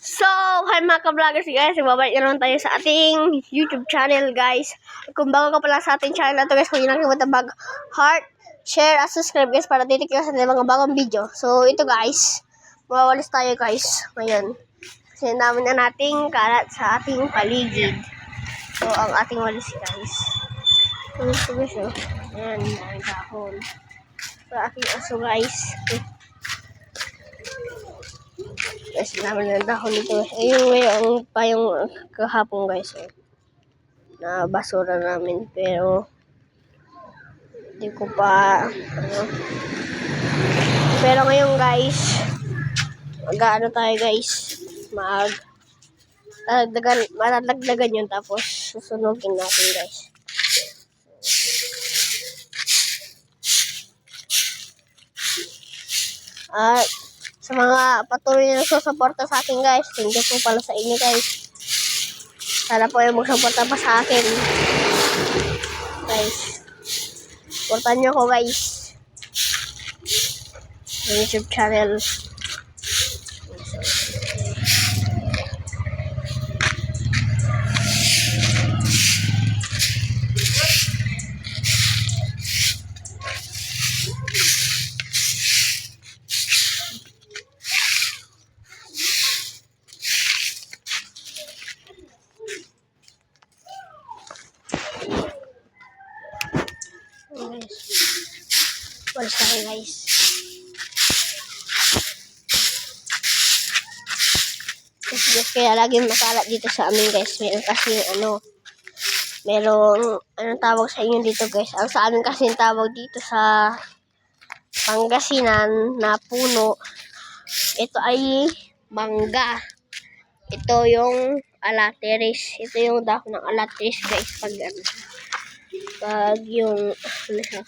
So, hi mga ka-vloggers guys, magbabalik na naman tayo sa ating YouTube channel guys. Kung bago ka pala sa ating channel na to guys, yun lang yung mag heart, share, at subscribe guys para titik sa ating mga bagong video. So, ito guys, mawawalis tayo guys ngayon. Kasi namin na nating kalat sa ating paligid. So, ang ating walis guys. So, ito guys oh. Ayan, ang dahon. Sa aking aso guys. Guys, namin ng dahon dito. Ayun, yung kahapon guys. Eh. Na basura namin. Pero, hindi ko pa, ano. Pero ngayon guys, mag-ano tayo guys. Mag, dadagdagan, madadagdagan yun. Tapos, susunogin natin guys. At, sa mga patuloy na nagsusuporta sa akin guys. Thank you po pala sa inyo guys. Sana po yung magsuporta pa sa akin. Guys. Supportan nyo ko guys. Sa YouTube channel. Guys. Walis tayo guys. Kasi guys, kaya lagi makalat dito sa amin guys. Meron kasi ano, merong, anong tawag sa inyo dito guys. Ang sa amin kasi tawag dito sa Pangasinan na puno. Ito ay mangga. Ito yung alateris. Ito yung dahon ng alateris guys. Pag ano, pag yung ano siya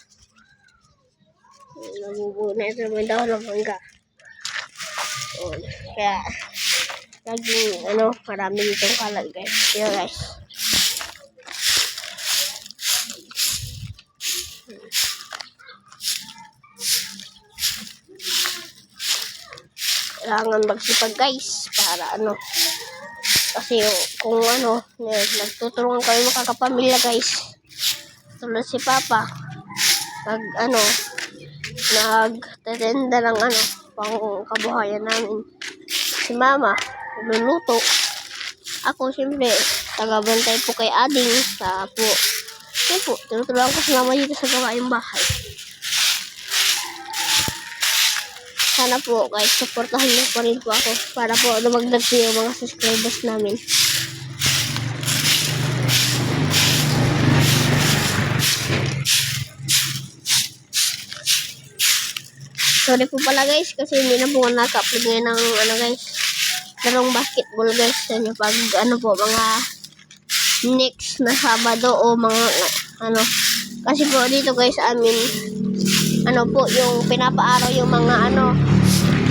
namumuna ito naman daw ng mangga. So, kaya laging ano marami ditong kalat guys kaya guys. Kailangan magsipag guys para ano kasi kung ano nagtutulungan kami makakapamilya guys. Tulad si Papa, nag ano, nagtetenda ng ano, pang kabuhayan namin. Si Mama, luluto. Ako, siyempre, tagabantay po kay Ading sa po. Kasi po, tinutulungan ko si Mama dito sa gawaing bahay. Sana po, guys, supportahan niyo pa rin po ako para po dumagdag po yung mga subscribers namin. Sorry po pala guys kasi hindi na po naka-upload ngayon ng ano guys larong basketball guys. Sa inyo pag ano po mga next na Sabado o mga ano. Kasi po dito guys amin ano po yung pinapaaraw yung mga ano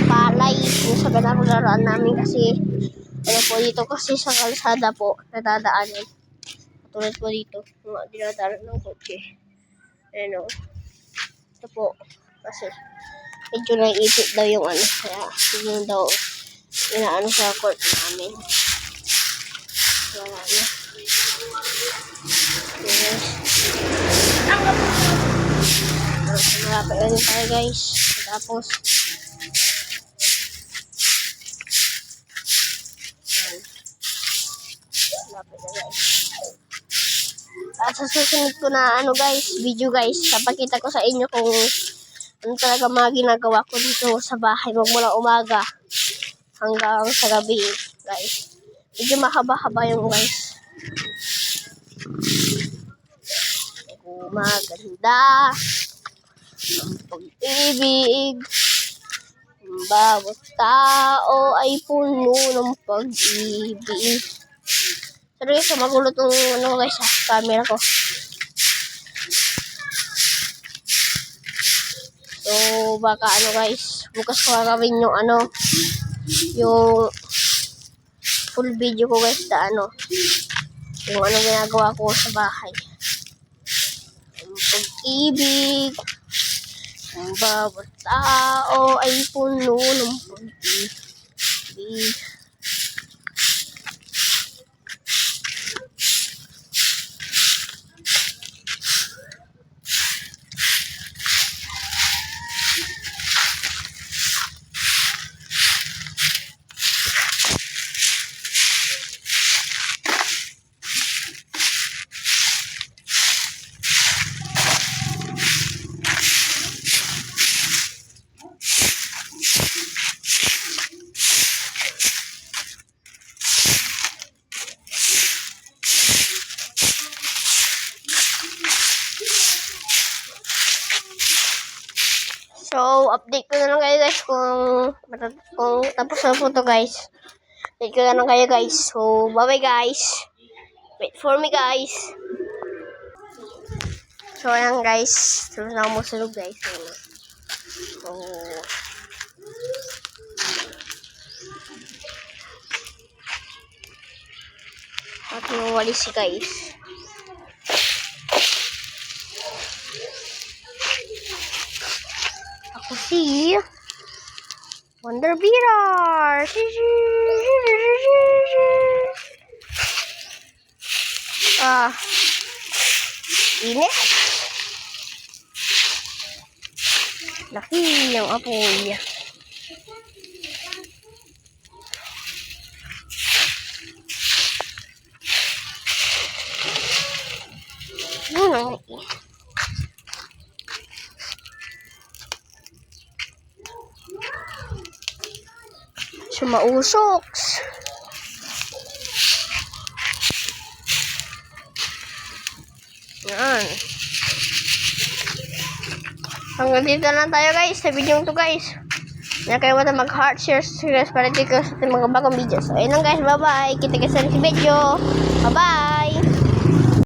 palay yung sa pinapalaroan namin kasi ano po dito kasi sa kalsada po nadadaanin tulad po dito mga dinadaanan ng kotse. Ano ito po kasi medyo naiipit daw yung ano. Kaya yun daw inaano sa court namin. Wala na. Yes. Malapit na din tayo guys. Tapos guys. At sa susunod ko na ano guys, video guys, papakita ko sa inyo kung ano talaga mga ginagawa ko dito sa bahay magmula umaga hanggang sa gabi guys. Medyo mahaba-haba yung guys. Maganda. Ang pag-ibig bawat tao ay puno ng pag-ibig. Seryoso magulo tong ano guys sa camera ko So, baka ano guys, bukas ko gagawin yung ano, yung full video ko guys na ano, yung ano ginagawa ko sa bahay. Ang pag-ibig, ang bawat tao ay puno ng pag-ibig. Matat- kung tapos na po to guys. Wait ko na lang kayo guys. So, bye-bye guys. Wait for me guys. So, ayan guys. Tapos na ako masulog guys. Na. So, at nawali si guys. Si Wonder Beater. Ah. Init. Laki yung apoy. Ano? Sumausok. Yan. Hanggang dito lang tayo guys sa video to guys. Huwag kayo mata mag-heart, share, subscribe para di ko sa ating mga bagong videos. So, ayun lang guys. Bye-bye. Kita kita sa video. Bye-bye.